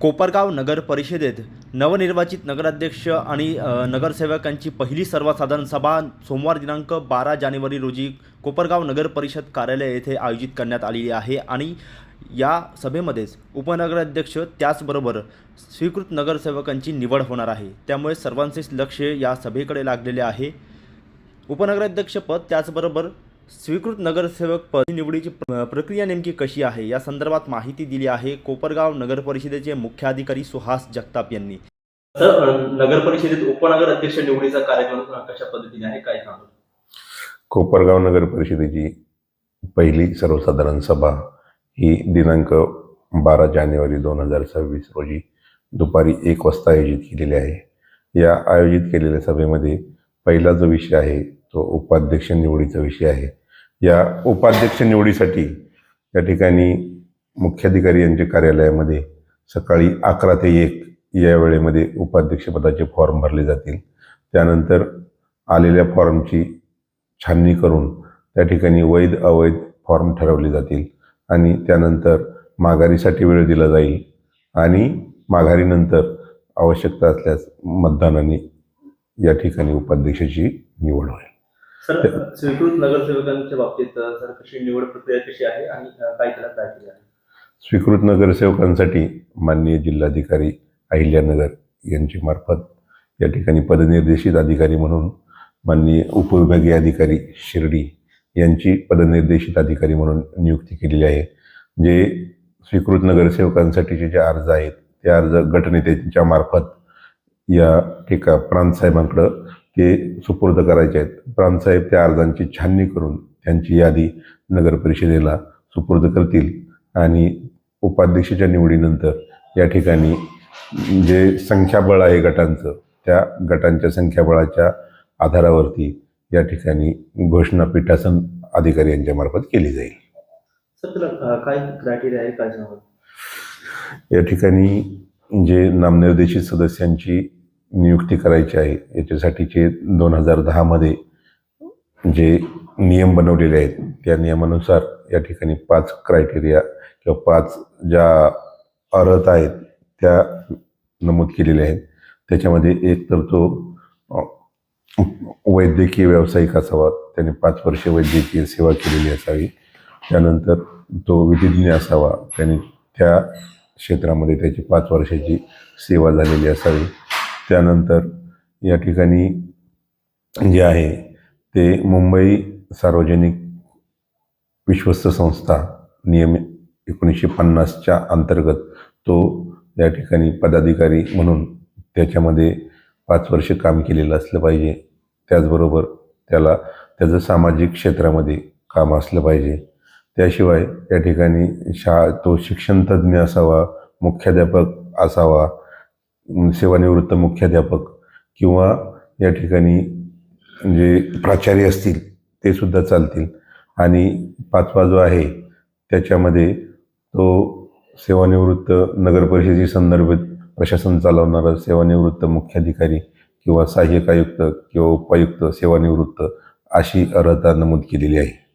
कोपरगाव नगर परिषदेत नवनिर्वाचित नगराध्यक्ष आणि नगरसेवकांची पहिली सर्वसाधारण सभा सोमवार दिनांक बारा जानेवारी रोजी कोपरगाव नगर परिषद कार्यालय येथे आयोजित करण्यात आलेली आहे आणि या सभेमध्येच उपनगराध्यक्ष त्याचबरोबर स्वीकृत नगरसेवकांची निवड होणार आहे. त्यामुळे सर्वांचेच लक्ष या सभेकडे लागलेले आहे. उपनगराध्यक्षपद त्याचबरोबर स्वीकृत नगरसेवक पद निवडीची प्र- प्रक्रिया नेमकी कशी आहे? या संदर्भात माहिती दिली आहे कोपरगाव नगर परिषदेचे मुख्याधिकारी सुहास जगताप यांनी. नगर परिषदेत उपनगर अध्यक्ष निवडीचा कार्यक्रम कशा पद्धतीने आहे? काय सांगतो कोपरगाव नगर परिषदेची पहिली सर्वसाधारण सभा ही दिनांक बारा जानेवारी दोन हजार सव्वीस रोजी दुपारी एक वाजता आयोजित केलेली आहे. या आयोजित केलेल्या सभेमध्ये पहिला जो विषय आहे तो उपाध्यक्ष निवडीचा विषय आहे. या उपाध्यक्ष निवडीसाठी या ठिकाणी मुख्याधिकारी यांच्या कार्यालयामध्ये सकाळी अकरा ते एक या वेळेमध्ये उपाध्यक्षपदाचे फॉर्म भरले जातील. त्यानंतर आलेल्या फॉर्मची छाननी करून त्या ठिकाणी वैध अवैध फॉर्म ठरवले जातील आणि त्यानंतर माघारीसाठी वेळ दिला जाईल आणि माघारीनंतर आवश्यकता असल्यास मतदानाने या ठिकाणी उपाध्यक्षाची निवड होईल. सर स्वीकृत नगरसेवकांच्या बाबतीत सर कशी निवड प्रक्रिया कशी आहे आणि काय त्याला काय आहे? स्वीकृत नगरसेवकांसाठी माननीय जिल्हाधिकारी अहिल्यानगर यांची मार्फत या ठिकाणी पदनिर्देशित अधिकारी म्हणून माननीय उपविभागीय अधिकारी शिर्डी यांची पदनिर्देशित अधिकारी म्हणून नियुक्ती केलेली आहे. जे स्वीकृत नगरसेवकांसाठीचे जे अर्ज आहेत ते अर्ज गटनेत्यांच्या मार्फत या ठिका प्रांतसाहेबांकडं ते सुपूर्द करायचे आहेत. प्रांतसाहेब त्या अर्जांची छाननी करून त्यांची यादी नगर परिषदेला सुपूर्द करतील आणि उपाध्यक्षाच्या निवडीनंतर या ठिकाणी जे संख्याबळ आहे गटांचं त्या गटांच्या संख्याबळाच्या आधारावरती या ठिकाणी घोषणा पीठासन अधिकारी यांच्या मार्फत केली जाईल. काय क्रायटेरिया आहे काय या ठिकाणी जे नामनिर्देशित सदस्यांची नियुक्ती करायची आहे. याच्यासाठीचे दोन हजार दहामध्ये जे नियम बनवलेले आहेत त्या नियमानुसार या ठिकाणी पाच क्रायटेरिया किंवा पाच ज्या अर्हता आहेत त्या नमूद केलेल्या आहेत. त्याच्यामध्ये एक तर तो वैद्यकीय व्यावसायिक असावा त्याने पाच वर्ष वैद्यकीय सेवा केलेली असावी. त्यानंतर तो विधिज्ञ असावा त्याने त्या क्षेत्रामध्ये त्याची पाच वर्षाची सेवा झालेली असावी. त्यानंतर या ठिकाणी जे आहे ते मुंबई सार्वजनिक विश्वस्त संस्था नियम एकोणीसशे पन्नासच्या अंतर्गत तो या ठिकाणी पदाधिकारी म्हणून त्याच्यामध्ये पाच वर्ष काम केलेलं असलं पाहिजे. त्याचबरोबर त्याला त्याचं सामाजिक क्षेत्रामध्ये काम असलं पाहिजे. त्याशिवाय या ठिकाणी शा तो शिक्षणतज्ज्ञ असावा मुख्याध्यापक असावा सेवानिवृत्त मुख्याध्यापक किंवा या ठिकाणी जे प्राचार्य असतील ते सुद्धा चालतील. आणि पाचवा जो आहे त्याच्यामध्ये तो सेवानिवृत्त नगरपरिषदेशी संदर्भित प्रशासन चालवणारा सेवानिवृत्त मुख्याधिकारी किंवा सहाय्यक आयुक्त किंवा उपायुक्त सेवानिवृत्त अशी अर्हता नमूद केलेली आहे.